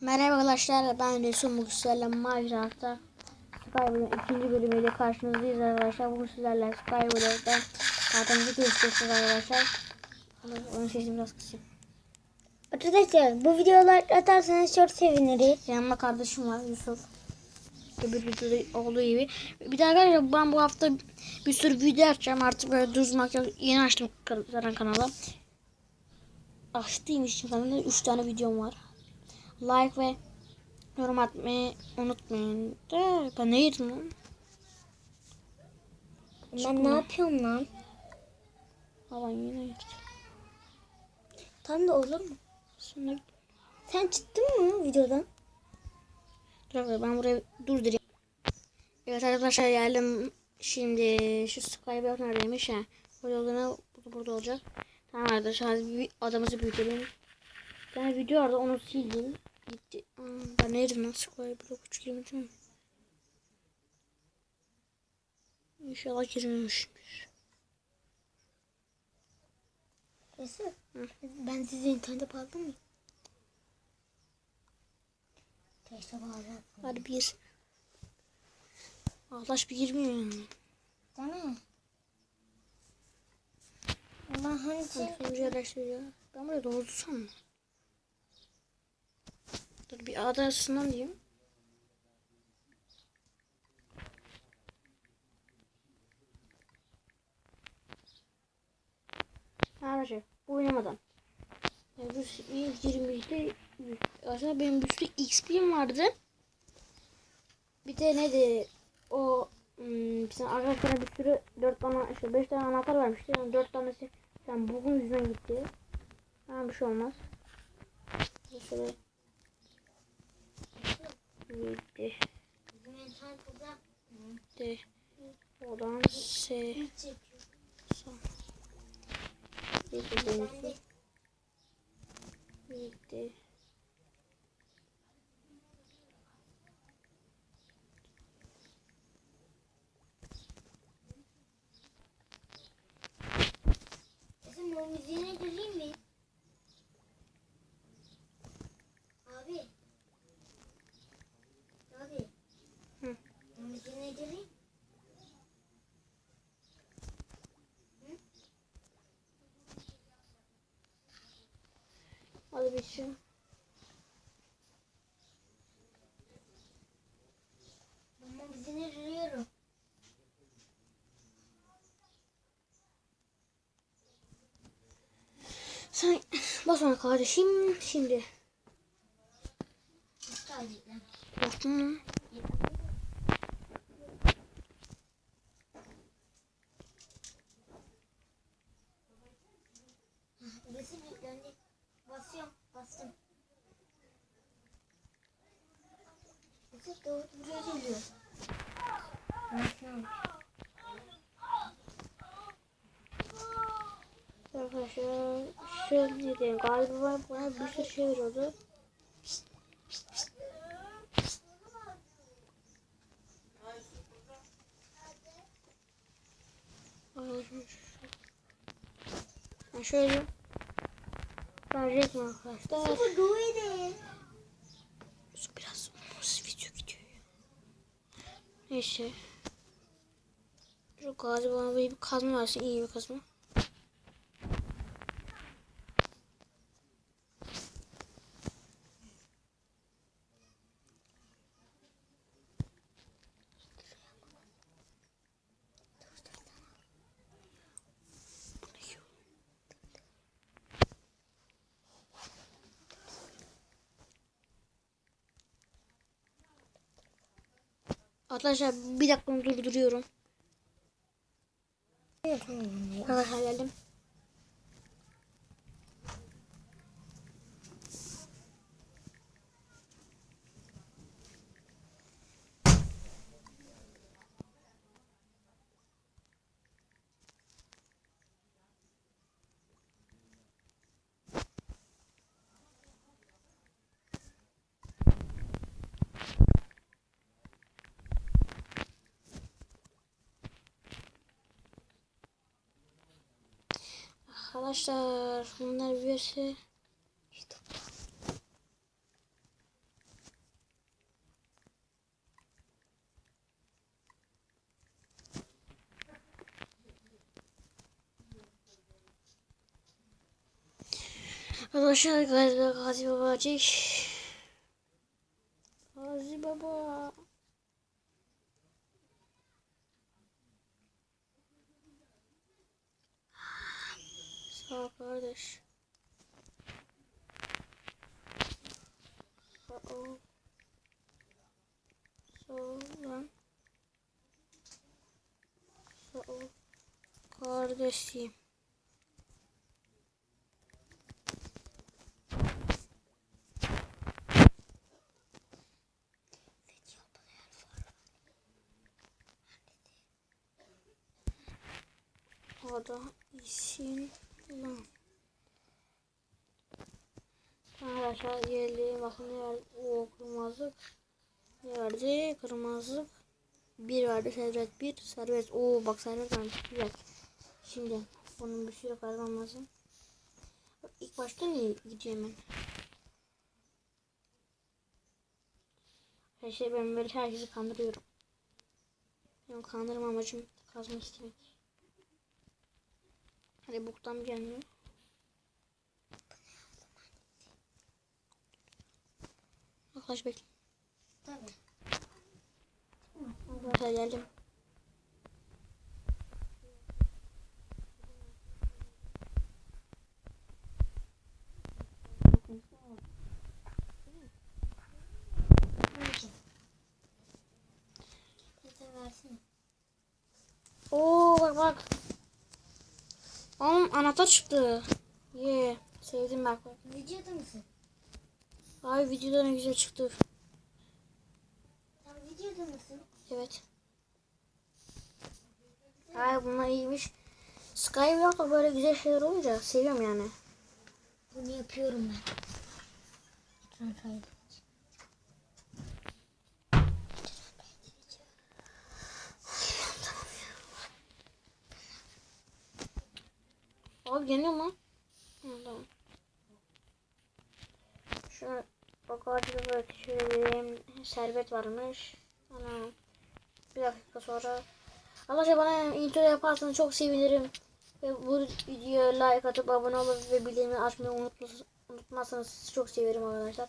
Merhaba arkadaşlar ben Resul sizlerle Minecraft'ta Skyblock'un ikinci bölümüyle karşınızdayız arkadaşlar. Bugün sizlerle Skyblock'ta kartımızı göstereceğiz arkadaşlar. Onun sesini biraz kısayım. Arkadaşlar bu videolar atarsanız çok seviniriz. Yanımda kardeşim var Yusuf. Öbür videoda olduğu gibi. Bir de arkadaşlar ben bu hafta bir sürü video açacağım. Artık böyle düz makyaj yeni açtım zaten kanala. Açtığım için kanalda 3 tane videom var. Like ve yorum atmayı unutmayın. De, ben ne yedim lan? Ben ne yapıyorum lan? Havan yine yedim. Tam da olur mu? Sonra Sen çıktın mı videodan? Dur ben buraya durdurayım. Evet arkadaşlar geldim. Şimdi şu Skyblock neredeymiş ya? Burada olduğuna burada, burada olacak. Tamam arkadaşlar adamımızı büyütelim. Tane video vardı onu sildim. Gitti. Ben ne yedim lan Skyblock 3 girmedi mi? İnşallah girmemiştir. Nasıl? Ben sizi internete bağladım mı? Teste bağladım. Hadi bir. Ağlaş bir girmiyor yani. Değil mi? Allah hani yerleştiriyor. Ben buraya doğrultusam mı? Dur bir adasından diyeyim. Arkadaşlar bu oynamadan. Yani bu 20'de aslında benim bir sürü XP'm vardı. Bir de neydi o hmm, bizim arkadaşlara bir sürü 4 tane işte 5 tane anahtar vermişti. Yani 4 tanesi yani bugün yüzünden gitti. Ha bir şey olmaz. Şöyle 7 D Oradan S 7 7 Sen basma kardeşim şimdi. Nasıl alacaklar? Korktun mu? Resim yüklendi. Basıyorum. Bastım. Resim doğru buraya geliyor. Nasıl? Şöyle diyeyim galiba bana bir sürü şey veriyordu. Ben şöyle verecek mi arkadaşlar? Biraz nasıl video gidiyor ya. Neyse. Şu gazi bana bir kazma versin iyi bir kazma. Arkadaşlar bir dakika durduruyorum. Arkadaşlar geldim. Arkadaşlar bunlar birisi YouTube'da. Arkadaşlar Gazi Baba Cik O da isim lan. Arkadaşlar geldi. Bakın verdi? O kırmızı. Ne verdi? Kırmızı. Bir verdi. Servet bir. Servet. Oo bak servet varmış. Güzel. Şimdi bunun bir sürü kazmam lazım. İlk başta niye gideceğim ben? Her şey ben böyle herkesi kandırıyorum. Benim kandırma amacım kazmak istemek. Hadi buktan gelmiyor. Arkadaş bekle. Tabii. Arkadaşlar geldim. Oo bak bak. Oğlum anahtar çıktı. Ye. Sevdim bak. Videoda mısın? Abi videoda ne güzel çıktı. Sen videoda mısın? Evet. Ay bunlar iyiymiş. Skyblock'ta böyle güzel şeyler olunca seviyorum yani. Bunu yapıyorum ben. Ekran kaydı. Abi geliyor mu? Hı, tamam. Şunu bak ağacı böyle şöyle servet varmış. Ana. Bir dakika sonra. Arkadaşlar bana intro yaparsanız çok sevinirim. Ve bu videoya like atıp abone olup ve bildirimleri açmayı unutmaz, unutmazsanız çok severim arkadaşlar.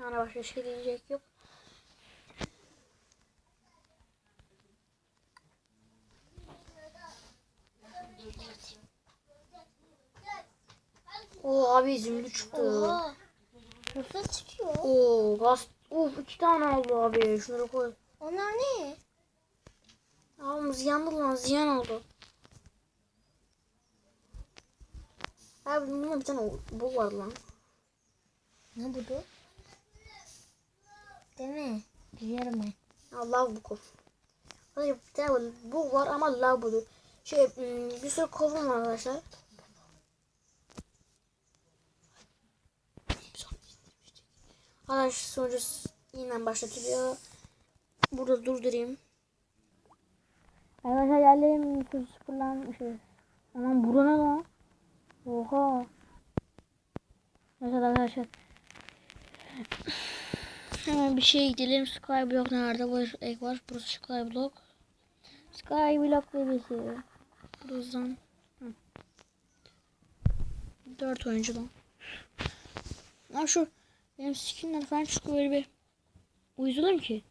Yani başka şey diyecek yok. Oo abi zümrüt çıktı. Oha. Nasıl çıkıyor? Oo gaz. Uf iki tane oldu abi. Şunları koy. Onlar ne? Abi ziyandı lan ziyan oldu. Abi bunda bir tane bu var lan. Ne bu da? Değil mi? Biliyorum ben. Allah bu. Hayır bir tane bu var ama lav budur. Şey ım, bir sürü kolum var arkadaşlar. Arkadaş sonucu yine başlatılıyor. Burada durdurayım. Arkadaşlar yerlerim sıfırlanmış. Aman bura ne lan? Oha. Evet arkadaşlar. Hemen bir şey gidelim. Skyblock nerede? Bu ek var. Burası Skyblock. Skyblock bebesi. Buradan. Dört oyuncudan. Lan şu benim skinler falan çıkıyor böyle bir uyuzulur ki?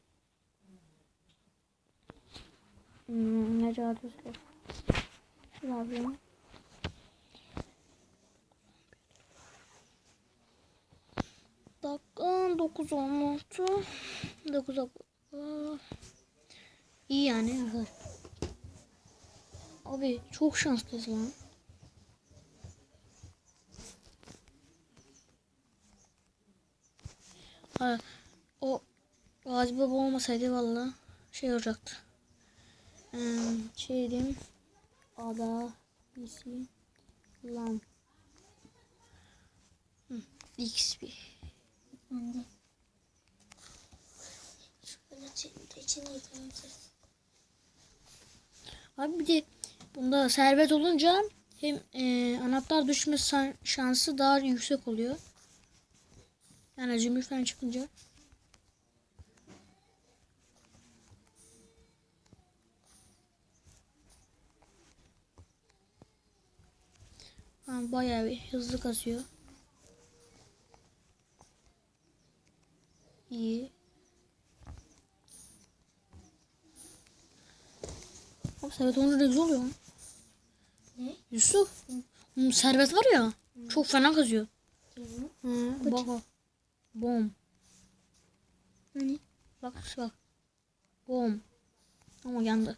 Hmm, ne cevap Ne yapayım? Dakika 9 olmuştu. 9 dakika. İyi yani. Abi çok şanslıyız lan. Ha, o Gazi Baba olmasaydı valla şey olacaktı. Ee, şey diyeyim. Ada bisi lan. Hı, XP. Şöyle içine yıkanacağız. Abi bir de bunda servet olunca hem e, anahtar düşme şansı daha yüksek oluyor. Yani zümrüt falan çıkınca. Ha, bayağı bir hızlı kasıyor. İyi. Abi servet olunca ne güzel oluyor. Ne? Yusuf. Servet var ya. Çok fena kazıyor. Hı. Hı, bak. Bom. Hani? Bak bak. Bom. Ama yandı.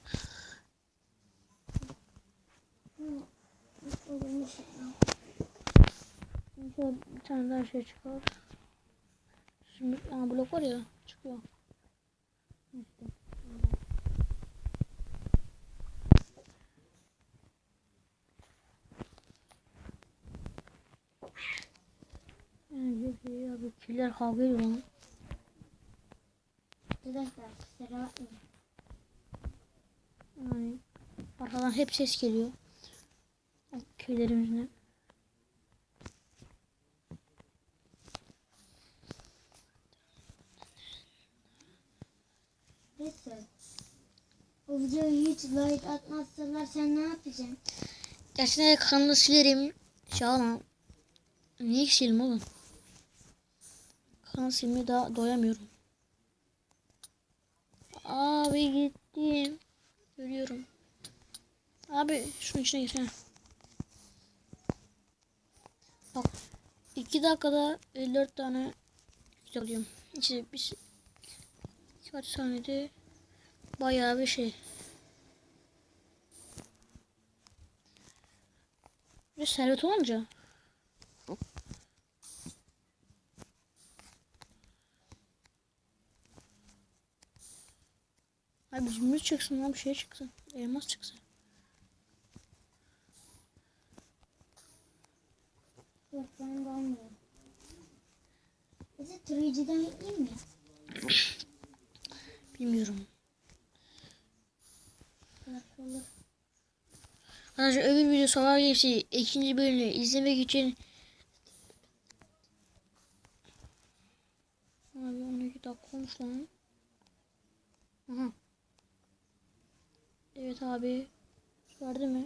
Şöyle bir tane daha şey çıkar. Şimdi aa, blok var ya çıkıyor. İşte. Abi killer kavga ediyor. Arkadaşlar kusura bakmayın. Yani arkadan hep ses geliyor. Köylerimizden. Neyse. O videoyu hiç like atmazsalar sen ne yapacaksın? Gerçekten kanalı silerim. Şalan. Niye silerim oğlum? Silmeye daha doyamıyorum. Abi gittim. Ölüyorum. Abi şunun içine girsene. Bak. 2 dakikada 54 tane alıyorum. İşte bir kaç saniyede bayağı bir şey. Bir servet olunca. Abi zümrüt çıksın lan bir şey çıksın. Elmas çıksın. Yok ben de olmuyor. Bizi turuncudan yapayım mı? Bilmiyorum. Arkadaşlar öbür video sabah geçti. ikinci bölümü izlemek için Abi 12 dakika olmuş lan. Evet abi. Verdi mi?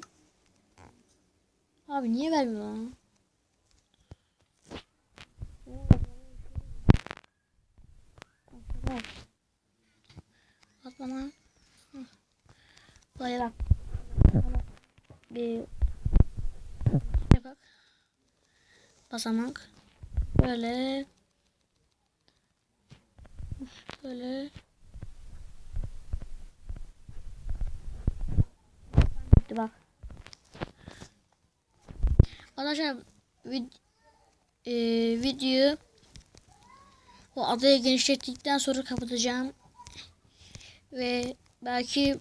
Abi niye vermiyor lan? Atma lan. Hı. Bayrak. Bir şey bak. Basamak. Böyle. Böyle. Bitti bak. Arkadaşlar vid e, videoyu o adaya genişlettikten sonra kapatacağım. Ve belki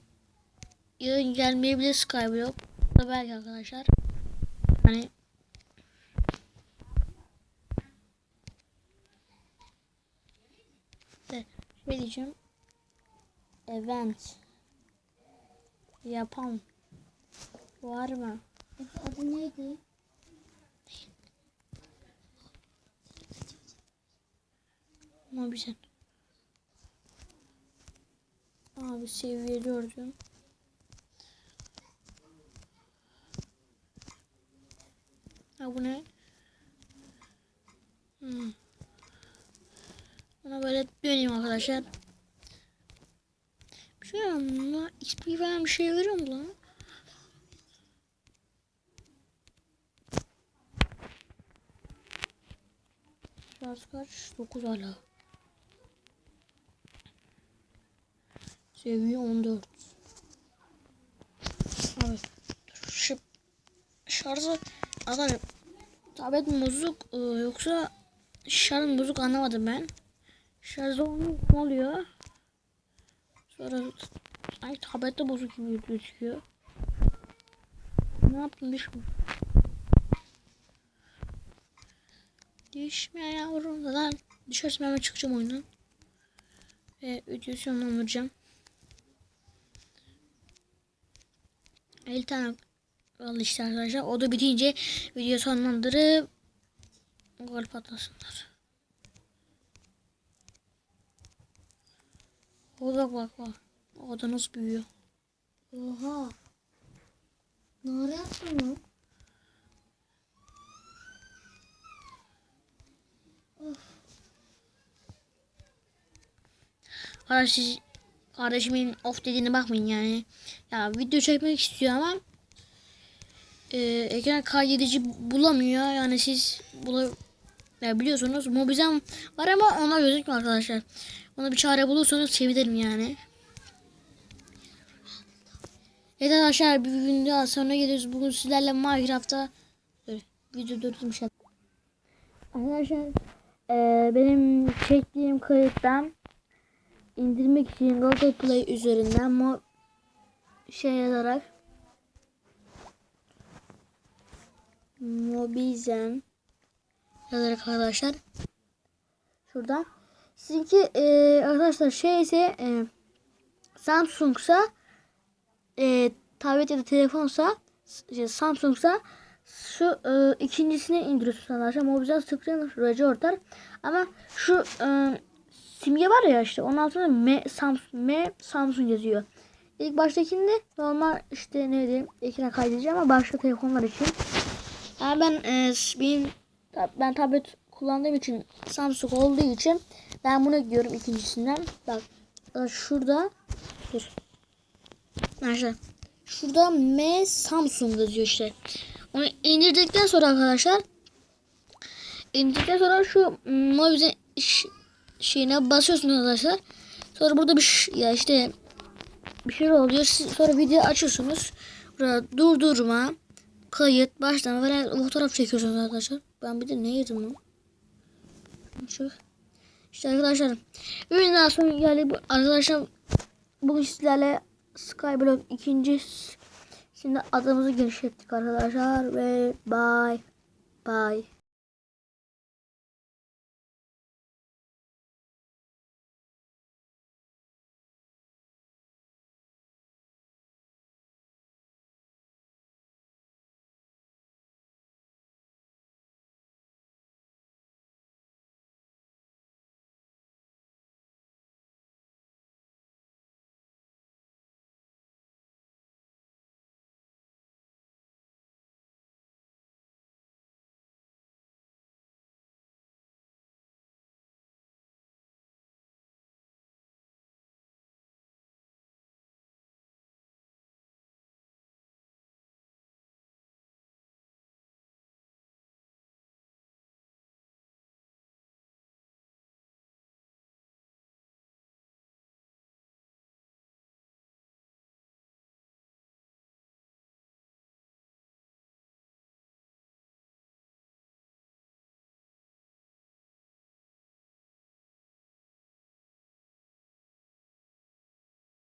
yarın gelmeyebilir Skyblock. Belki arkadaşlar. Hani şey diyeceğim. Event yapan var mı? Adı neydi? Ama bir sen. Abi seviye dördüm. Ha bu ne? Hmm. Buna böyle döneyim arkadaşlar. Bir şey var mı? XP falan bir şey veriyor mu lan? Şarj kaç? 9 hala. Seviye 14. Abi şu şarjı arkadaşlar tablet bozuk e, yoksa şarj bozuk anlamadım ben. Şarjı olmuyor oluyor? Sonra sanki tablette bozuk gibi gözüküyor. Ne yaptım diş Düşme yavrum lan. Düşersem hemen çıkacağım oyundan. Ve videoyu sonlandıracağım. 50 tane kaldı işte arkadaşlar. O da bitince video sonlandırıp gol patlasınlar. O bak bak bak. O da nasıl büyüyor. Oha. Ne ara Kardeş, kardeşimin of dediğine bakmayın yani. Ya video çekmek istiyor ama e, ekran kaydedici bulamıyor. Yani siz bula, ya biliyorsunuz Mobizen var ama ona gözükmüyor arkadaşlar. Ona bir çare bulursanız sevinirim yani. Evet arkadaşlar bir gün daha sonra geliyoruz. Bugün sizlerle Minecraft'ta video durdurmuş. Arkadaşlar eee, benim çektiğim kayıttan indirmek için Google Play üzerinden mo şey yazarak Mobizen yazarak arkadaşlar şurada sizinki eee, arkadaşlar şeyse eee Samsung'sa e, tablet ya da telefonsa şey, Samsung'sa şu e, ikincisini indiriyorsunuz arkadaşlar. Mobizen Screen Recorder. Ama şu e, simge var ya işte onun altında M Samsung, M Samsung yazıyor. İlk baştakinde normal işte ne diyeyim ekran kaydedici ama başka telefonlar için. Yani ben e, benim ben tablet kullandığım için Samsung olduğu için ben bunu gidiyorum ikincisinden. Bak e, şurada dur. Arkadaşlar şurada M Samsung yazıyor işte. Onu indirdikten sonra arkadaşlar indirdikten sonra şu Mobizen şeyine basıyorsunuz arkadaşlar. Sonra burada bir ya işte bir şey oluyor. Siz sonra video açıyorsunuz. Burada durdurma, kayıt, başlama ve fotoğraf çekiyorsunuz arkadaşlar. Ben bir de ne yedim lan? Şu. İşte arkadaşlar. Ürün daha sonra yani bu arkadaşlar bugün sizlerle Skyblock ikinci şimdi adımızı genişlettik arkadaşlar ve bye bye